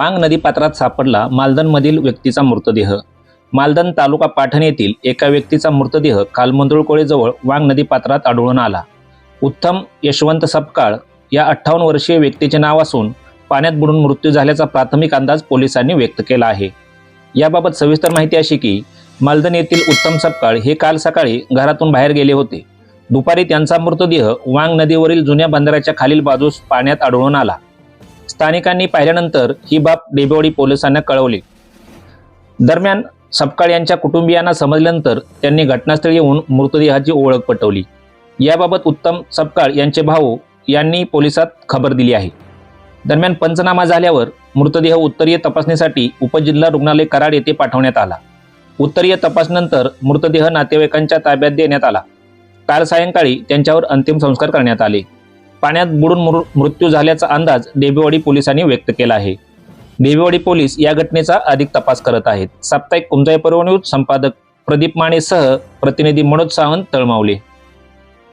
वांग नदीपात्रात सापडला मालदनमधील व्यक्तीचा मृतदेह. मालदन तालुका पाठण येथील एका व्यक्तीचा मृतदेह काल मंदुळकोळेजवळ वांग नदीपात्रात आढळून आला. उत्तम यशवंत सपकाळ या अठ्ठावन्न वर्षीय व्यक्तीचे नाव असून पाण्यात बुडून मृत्यू झाल्याचा प्राथमिक अंदाज पोलिसांनी व्यक्त केला आहे. याबाबत सविस्तर माहिती अशी की मालदन येथील उत्तम सपकाळ हे काल सकाळी घरातून बाहेर गेले होते. दुपारी त्यांचा मृतदेह वांग नदीवरील जुन्या बंदराच्या खालील बाजूस पाण्यात आढळून आला. स्थानिकांनी पाहिल्यानंतर ही बाब डेबेवाडी पोलिसांना कळवली. दरम्यान सपकाळ यांच्या कुटुंबियांना समजल्यानंतर त्यांनी घटनास्थळी येऊन मृतदेहाची ओळख पटवली. याबाबत उत्तम सपकाळ यांचे भाऊ यांनी पोलिसात खबर दिली आहे. दरम्यान पंचनामा झाल्यावर मृतदेह उत्तरीय तपासणीसाठी उपजिल्हा रुग्णालय कराड येथे पाठवण्यात आला. उत्तरीय तपासणीनंतर मृतदेह नातेवाईकांच्या ताब्यात देण्यात आला. काल सायंकाळी त्यांच्यावर अंतिम संस्कार करण्यात आले. पाण्यात बुडून मृ- मृत्यू झाल्याचा अंदाज देबेवाडी पोलिसांनी व्यक्त केला आहे. देबेवाडी पोलीस या घटनेचा अधिक तपास करत आहेत. साप्ताहिक कुंजाई पर्व न्यूज संपादक प्रदीप मानेसह प्रतिनिधी मनोज सावंत तळमावले.